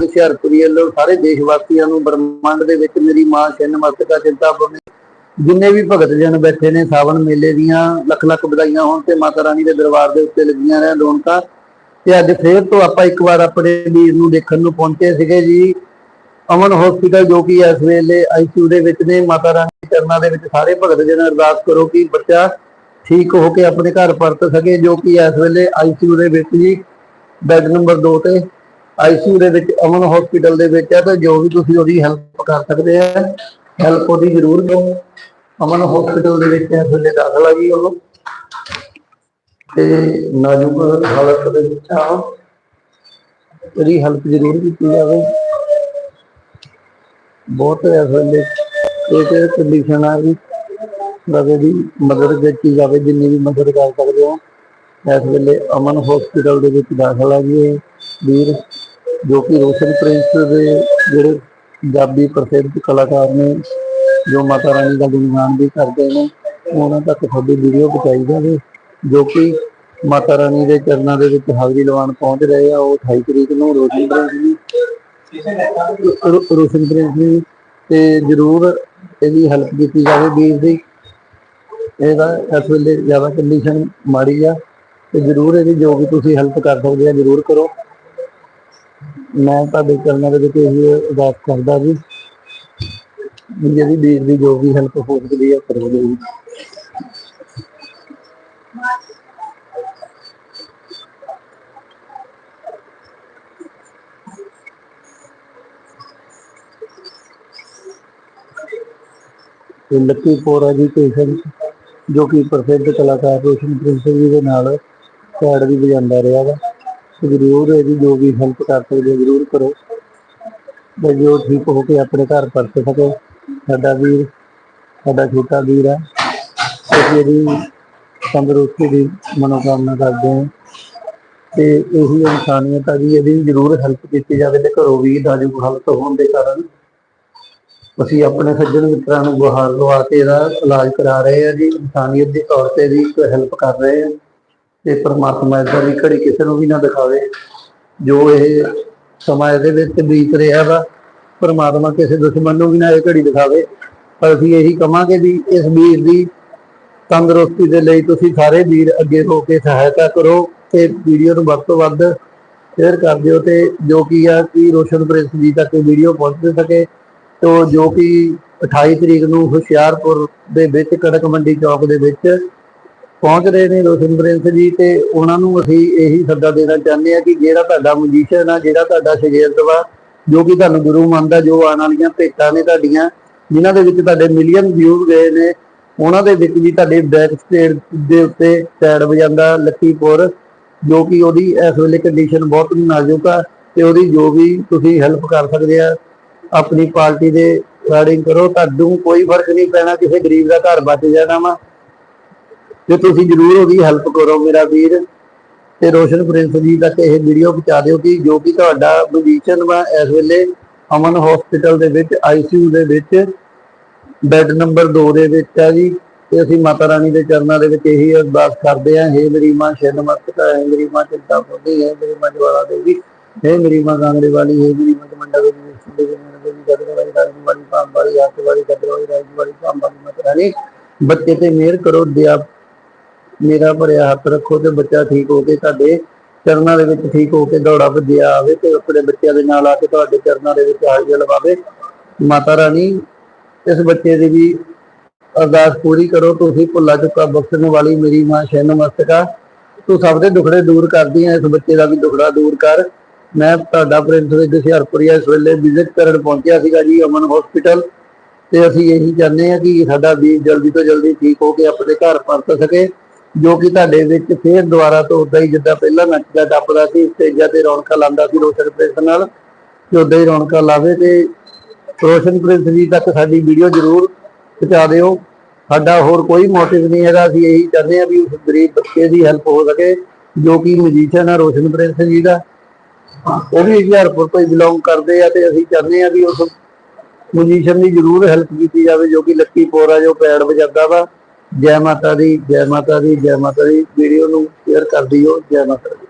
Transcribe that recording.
ਹੁਸ਼ਿਆਰਪੁਰੀ ਵੱਲੋਂ ਸਾਰੇ ਦੇਸ਼ ਵਾਸੀਆਂ ਨੂੰ ਬ੍ਰਹਮੰਡ ਦੇ ਵਿੱਚ ਮੇਰੀ ਮਾਂ ਛਿੰਨ ਮਸਤਕਾ ਚਿੰਤਾਪੁਰਨੀ ਜਿੰਨੇ ਵੀ ਭਗਤ ਜਨ ਬੈਠੇ ਨੇ ਸਾਵਣ ਮੇਲੇ ਦੀਆਂ ਲੱਖ ਲੱਖ ਵਧਾਈਆਂ ਹੋਣ ਤੇ ਮਾਤਾ ਰਾਣੀ ਦੇ ਦਰਬਾਰ ਦੇ ਉੱਤੇ ਲੱਗੀਆਂ ਰਹਿਣ ਰੌਣਕਾਂ। ਤੇ ਅੱਜ ਫੇਰ ਤੋਂ ਆਪਾਂ ਇੱਕ ਵਾਰ ਆਪਣੇ ਵੀਰ ਨੂੰ ਦੇਖਣ ਨੂੰ ਪਹੁੰਚੇ ਸੀਗੇ ਜੀ। ਅਮਨ ਹਸਪੀਟਲ ਜੋ ਕਿ ਇਸ ਵੇਲੇ ਆਈਸੀਯੂ ਦੇ ਵਿੱਚ ਨੇ। ਮਾਤਾ ਰਾਣੀ ਚਰਨਾਂ ਦੇ ਵਿੱਚ ਸਾਰੇ ਭਗਤ ਜਨ ਅਰਦਾਸ ਕਰੋ ਕਿ ਬੱਚਾ ਠੀਕ ਹੋ ਕੇ ਆਪਣੇ ਘਰ ਪਰਤ ਸਕੇ, ਜੋ ਕਿ ਇਸ ਵੇਲੇ ਆਈਸੀਯੂ ਦੇ ਵਿੱਚ ਜੀ। ਬੈੱਡ ਨੰਬਰ 2 ਤੇ ਆਈਸੀਯੂ ਦੇ ਵਿੱਚ ਅਮਨ ਹਸਪੀਟਲ ਦੇ ਵਿੱਚ ਹੈ ਤਾਂ ਜੋ ਵੀ ਤੁਸੀਂ ਉਹਦੀ ਹੈਲਪ ਕਰ ਸਕਦੇ ਆ ਹੈਲਪ ਉਹਦੀ ਜ਼ਰੂਰ ਦਿਓ। ਅਮਨ ਹਸਪੀਟਲ ਦੇ ਵਿੱਚ ਇਸ ਵੇਲੇ ਦਾਖਲ ਆ ਗਈ ਉਹ ਤੇ ਨਾਜ਼ੁਕ ਹਾਲਤ ਦੇ ਵਿੱਚ ਆ ਉਹ। ਉਹਦੀ ਹੈਲਪ ਜ਼ਰੂਰ ਕੀਤੀ ਜਾਵੇ। ਬਹੁਤ ਇਸ ਵੇਲੇ। ਇਹ ਕੰਡੀਸ਼ਨ ਆ ਵੀ ਬਵੇ ਦੀ ਮਦਦ ਕੀਤੀ ਜਾਵੇ, ਜਿੰਨੀ ਵੀ ਮਦਦ ਕਰ ਸਕਦੇ ਹੋ ਇਸ ਵੇਲੇ ਅਮਨ ਹਸਪੀਟਲ ਦੇ ਵਿੱਚ ਦਾਖਲ ਆ ਗਏ ਵੀਰ ਜੋ ਕਿ ਰੋਸ਼ਨ ਪ੍ਰਿੰਸ ਦੇ ਜਿਹੜੇ ਪੰਜਾਬੀ ਪ੍ਰਸਿੱਧ ਕਲਾਕਾਰ ਨੇ, ਜੋ ਮਾਤਾ ਰਾਣੀ ਦਾ ਗੁਣਗਾਨ ਵੀ ਕਰਦੇ ਨੇ, ਉਹਨਾਂ ਤੱਕ ਤੁਹਾਡੀ ਵੀਡੀਓ ਪਹੁੰਚਾਈ ਜਾਵੇ, ਜੋ ਕਿ ਮਾਤਾ ਰਾਣੀ ਦੇ ਚਰਨਾਂ ਦੇ ਵਿੱਚ ਹਾਜ਼ਰੀ ਲਵਾਉਣ ਪਹੁੰਚ ਰਹੇ ਆ, ਉਹ 28 ਤਰੀਕ ਨੂੰ ਰੋਸ਼ਨ ਪ੍ਰਿੰਸ ਜੀ ਰੋਸ਼ਨ ਪ੍ਰਿੰਸ ਜੀ ਤੇ ਜ਼ਰੂਰ ਇਹਦੀ ਹੈਲਪ ਕੀਤੀ ਜਾਵੇ ਵੀਰ ਦੀ। ਇਹਦਾ ਇਸ ਵੇਲੇ ਜ਼ਿਆਦਾ ਕੰਡੀਸ਼ਨ ਮਾੜੀ ਆ, ਤੇ ਜ਼ਰੂਰ ਇਹਦੀ ਜੋ ਵੀ ਤੁਸੀਂ ਹੈਲਪ ਕਰ ਸਕਦੇ ਆ, ਜ਼ਰੂਰ ਕਰੋ। ਮੈਂ ਤੁਹਾਡੇ ਚਰਨਾਂ ਦੇ ਵਿੱਚ ਇਹ ਅਰਦਾਸ ਕਰਦਾ ਜੀ ਜਿਹੜੀ ਵੀਰ ਦੀ ਜੋ ਵੀ ਹੈਲਪ ਹੋ ਸਕਦੀ ਹੈ, ਕਰੋ ਜੀ। ਤੇ ਲੱਕੀ ਪੋਰ ਐਜੂਕੇਸ਼ਨ ਜੋ ਕਿ ਪ੍ਰਸਿੱਧ ਕਲਾਕਾਰ ਰੋਸ਼ਨ ਪ੍ਰਿੰਸ ਜੀ ਦੇ ਨਾਲ ਪੈਡ ਵੀ ਵਜਾਉਂਦਾ ਰਿਹਾ ਵਾ। ਜ਼ਰੂਰ ਇਹਦੀ ਜੋ ਵੀ ਹੈਲਪ ਕਰ ਸਕਦੇ ਹੋ, ਜ਼ਰੂਰ ਕਰੋ। ਤੇ ਜੋ ਠੀਕ ਹੋ ਕੇ ਆਪਣੇ ਘਰ ਪਰਤ ਸਕੇ, ਸਾਡਾ ਵੀਰ, ਸਾਡਾ ਛੋਟਾ ਵੀਰ ਹੈ। ਅਸੀਂ ਇਹਦੀ ਤੰਦਰੁਸਤੀ ਦੀ ਮਨੋਕਾਮਨਾ ਕਰਦੇ ਹਾਂ। ਤੇ ਇਹੀ ਇਨਸਾਨੀਅਤ ਆ ਜੀ, ਇਹਦੀ ਜ਼ਰੂਰ ਹੈਲਪ ਕੀਤੀ ਜਾਵੇ ਤੇ ਘਰੋਂ ਵੀ ਦਾਜੂ ਹਾਲਤ ਹੋਣ ਦੇ ਕਾਰਨ। ਅਸੀਂ ਆਪਣੇ ਸੱਜਣ ਮਿੱਤਰਾਂ ਨੂੰ ਗੁਹਾਰ ਲਵਾ ਕੇ ਇਹਦਾ ਇਲਾਜ ਕਰਾ ਰਹੇ ਹਾਂ ਜੀ। ਇਨਸਾਨੀਅਤ ਦੇ ਤੌਰ ਤੇ ਵੀ ਹੈਲਪ ਕਰ ਰਹੇ ਹਾਂ। ਤੇ ਪਰਮਾਤਮਾ ਇਦਾਂ ਦੀ ਘੜੀ ਕਿਸੇ ਨੂੰ ਵੀ ਨਾ ਦਿਖਾਵੇ। ਜੋ ਇਹ ਸਮਾਂ ਇਹਦੇ ਵਿੱਚ ਬੀਤ ਰਿਹਾ ਵਾ, ਪ੍ਰਮਾਤਮਾ ਕਿਸੇ ਦੁਸ਼ਮਣ ਨੂੰ ਵੀ ਨਾ ਇਹ ਘੜੀ ਦਿਖਾਵੇ। ਪਰ ਅਸੀਂ ਇਹੀ ਕਵਾਂਗੇ ਵੀ ਇਸ ਵੀਰ ਦੀ ਤੰਦਰੁਸਤੀ ਦੇ ਲਈ ਤੁਸੀਂ ਸਾਰੇ ਵੀਰ ਅੱਗੇ ਹੋ ਕੇ ਸਹਾਇਤਾ ਕਰੋ ਤੇ ਵੀਡੀਓ ਨੂੰ ਵੱਧ ਤੋਂ ਵੱਧ ਸ਼ੇਅਰ ਕਰ ਦਿਓ ਤੇ ਜੋ ਕੀ ਆ ਕਿ ਰੋਸ਼ਨ ਪ੍ਰਿੰਸ ਜੀ ਤੱਕ ਵੀਡੀਓ ਪਹੁੰਚ ਸਕੇ ਤੋ ਜੋ ਕਿ 28 ਤਰੀਕ ਨੂੰ ਹੁਸ਼ਿਆਰਪੁਰ ਦੇ ਵਿੱਚ ਕੜਕ ਮੰਡੀ ਚੌਕ ਦੇ ਵਿੱਚ ਪਹੁੰਚ ਰਹੇ ਨੇ ਰੋਸ਼ਨ ਪ੍ਰਿੰਸ ਜੀ ਤੇ ਉਹਨਾਂ ਨੂੰ ਅਸੀਂ ਇਹੀ ਸੱਦਾ ਦੇਣਾ ਚਾਹੁੰਦੇ ਆ ਕਿ ਜਿਹੜਾ ਤੁਹਾਡਾ ਮਜੀਸ਼ੀਅਨ ਆ, ਜਿਹੜਾ ਤੁਹਾਡਾ ਸ਼ਗਿਰਦ ਵਾ, ਜੋ ਕਿ ਤੁਹਾਨੂੰ ਗੁਰੂ ਮੰਨਦਾ, ਜੋ ਆਉਣ ਵਾਲੀਆਂ ਭੇਟਾਂ ਨੇ ਤੁਹਾਡੀਆਂ, ਜਿਨ੍ਹਾਂ ਦੇ ਵਿੱਚ ਤੁਹਾਡੇ ਮਿਲੀਅਨ ਵਿਊ ਗਏ ਨੇ, ਉਹਨਾਂ ਦੇ ਵਿੱਚ ਵੀ ਤੁਹਾਡੇ ਬੈਕ ਸਟੇਜ ਦੇ ਉੱਤੇ ਸੈਡ ਵਜਾਉਂਦਾ ਲੱਕੀਪੁਰ, ਜੋ ਕਿ ਉਹਦੀ ਇਸ ਵੇਲੇ ਕੰਡੀਸ਼ਨ ਬਹੁਤ ਨਾਜ਼ੁਕ ਆ ਤੇ ਉਹਦੀ ਜੋ ਵੀ ਤੁਸੀਂ ਹੈਲਪ ਕਰ ਸਕਦੇ ਆ, ਆਪਣੀ ਪਾਰਟੀ ਦੇ ਰਿਗਾਰਡਿੰਗ ਕਰੋ ਤੁਹਾਨੂੰ ਕੋਈ ਫ਼ਰਕ ਨਹੀਂ ਪੈਣਾ, ਕਿਸੇ ਗਰੀਬ ਦਾ ਘਰ ਬਚ ਜਾਣਾ ਵਾ। ਤੇ ਤੁਸੀਂ ਜਰੂਰ ਉਹਦੀ ਹੈਲਪ ਕਰੋ ਮੇਰਾ ਵੀਰ, ਤੇ ਰੋਸ਼ਨ ਪ੍ਰਿੰਸ ਜੀ ਤੱਕ ਇਹ ਵੀਡੀਓ ਪਹੁੰਚਾ ਦਿਓ ਕਿ ਜੋ ਕਿ ਤੁਹਾਡਾ ਪੋਜੀਸ਼ਨ ਵਾ ਇਸ ਵੇਲੇ ਅਮਨ ਹਸਪੀਟਲ ਦੇ ਵਿੱਚ ਆਈਸੀਯੂ ਦੇ ਵਿੱਚ ਬੈੱਡ ਨੰਬਰ 2 ਦੇ ਵਿੱਚ ਆ ਜੀ, ਤੇ ਅਸੀਂ ਮਾਤਾ ਰਾਣੀ ਦੇ ਚਰਨਾਂ ਦੇ ਵਿੱਚ ਇਹੀ ਅਰਦਾਸ ਕਰਦੇ ਹਾਂ, ਹੇ ਮੇਰੀ ਮਾਂ ਸ਼ਰਨ ਮਸਤਕਾ ਹੈ ਮੇਰੀ ਮਾਂ ਚਿੰਤਾ ਪੁਰਨੀ ਹੈ ਮੇਰੀ ਮਾਂ ਜਵਾਲਾ ਦੇਵੀ ਹੇ ਮੇਰੀ ਮਾਂ ਗਾਂਗੜੇ ਵਾਲੀ, ਹੈ ਮੇਰੀ ਮਾਂ ਮੰਡਾ ਦੇਵੀ ਵਿਸ਼ਨੂੰ ਦੇਵੀ ਨੈਣਾ ਦੇਵੀ ਜਗਤ ਵਾਲੀ ਰਾਣੀ ਵਾਲੀ ਭਾਮ ਵਾਲੀ ਹੱਥ ਵਾਲੀ ਕਦਰ ਵਾਲੀ ਰਾਜ ਵਾਲੀ ਭਾਮ ਵਾਲੀ ਮਾਤਾ ਰਾਣੀ। ਬੱਚੇ ਤੇ ਮਿਹਰ ਕਰੋ, ਦਿਆ ਮੇਰਾ ਭਰਿਆ ਹੱਥ ਰੱਖੋ ਤੇ ਬੱਚਾ ਠੀਕ ਹੋ ਕੇ ਤੁਹਾਡੇ ਚਰਨਾਂ ਦੇ ਵਿੱਚ ਠੀਕ ਹੋ ਕੇ ਦੌੜਾ ਭੱਜਿਆ ਆਵੇ ਤੇ ਆਪਣੇ ਬੱਚਿਆਂ ਦੇ ਨਾਲ ਆ ਕੇ ਤੁਹਾਡੇ ਚਰਨਾਂ ਦੇ ਵਿੱਚ ਹਾਜ਼ਰੀ ਲਵਾਵੇ ਮਾਤਾ ਰਾਣੀ, ਇਸ ਬੱਚੇ ਦੀ ਵੀ ਅਰਦਾਸ ਪੂਰੀ ਕਰੋ, ਤੁਸੀਂ ਭੁੱਲਾ ਚੁੱਕਾ ਬਖਸ਼ਣ ਵਾਲੀ ਮੇਰੀ ਮਾਂ ਸ਼ੈਨ ਮਸਤਕਾ ਤੂੰ ਸਭ ਦੇ ਦੁਖੜੇ ਦੂਰ ਕਰਦੀ ਹੈ ਇਸ ਬੱਚੇ ਦਾ ਵੀ ਦੁਖੜਾ ਦੂਰ ਕਰ। ਮੈਂ ਤੁਹਾਡਾ ਪ੍ਰਿੰਸ ਵਿੱਚ ਹੁਸ਼ਿਆਰਪੁਰੀਆ ਇਸ ਵੇਲੇ ਵਿਜ਼ਿਟ ਕਰਨ ਪਹੁੰਚਿਆ ਸੀਗਾ ਜੀ, ਅਮਨ ਹਸਪੀਟਲ ਤੇ ਅਸੀਂ ਇਹੀ ਚਾਹੁੰਦੇ ਹਾਂ ਕਿ ਸਾਡਾ ਵੀਰ ਜਲਦੀ ਤੋਂ ਜਲਦੀ ਠੀਕ ਹੋ ਕੇ ਆਪਣੇ ਘਰ ਪਰਤ ਸਕੇ। ਜੋ ਕਿ ਤੁਹਾਡੇ ਵਿੱਚ ਫੇਰ ਦੁਬਾਰਾ ਤੋਂ ਉਦਾਂ ਹੀ ਜਿੱਦਾਂ ਪਹਿਲਾਂ ਨੱਚਦਾ, ਟੱਪਦਾ ਸੀ, ਸਟੇਜਾਂ ਤੇ ਰੌਣਕਾਂ ਲਾਉਂਦਾ ਸੀ ਰੋਸ਼ਨ ਪ੍ਰਿੰਸ ਨਾਲ, ਤੇ ਉਦਾਂ ਹੀ ਰੌਣਕਾਂ ਲਾਵੇ ਤੇ ਰੋਸ਼ਨ ਪ੍ਰਿੰਸ ਜੀ ਤੱਕ ਸਾਡੀ ਵੀਡੀਓ ਜ਼ਰੂਰ ਪਹੁੰਚਾ ਦਿਓ। ਸਾਡਾ ਹੋਰ ਕੋਈ ਮੋਟਿਵ ਨਹੀਂ ਹੈਗਾ, ਅਸੀਂ ਇਹੀ ਚਾਹੁੰਦੇ ਹਾਂ ਵੀ ਉਸ ਗਰੀਬ ਬੱਚੇ ਦੀ ਹੈਲਪ ਹੋ ਸਕੇ, ਜੋ ਕਿ ਮਜੀਸ਼ੀਅਨ ਆ, ਰੋਸ਼ਨ ਪ੍ਰਿੰਸ ਜੀ ਦਾ। ਉਹ ਵੀ ਹੁਸ਼ਿਆਰਪੁਰ ਤੋਂ ਹੀ ਬਿਲੋਂਗ ਕਰਦੇ ਆ ਤੇ ਅਸੀਂ ਚਾਹੁੰਦੇ ਆ ਵੀ ਉਸ ਮਜੀਸ਼ੀਅਨ ਦੀ ਜ਼ਰੂਰ ਹੈਲਪ ਕੀਤੀ ਜਾਵੇ, ਜੋ ਕਿ ਲੱਕੀ ਪੋਰਾ ਜੋ ਪੈੜ ਵਜਾਦਾ ਵਾ। ਜੈ ਮਾਤਾ ਦੀ, ਜੈ ਮਾਤਾ ਦੀ, ਜੈ ਮਾਤਾ ਦੀ ਵੀਡੀਓ ਨੂੰ ਸ਼ੇਅਰ ਕਰ ਦਿਓ, ਜੈ ਮਾਤਾ ਦੀ।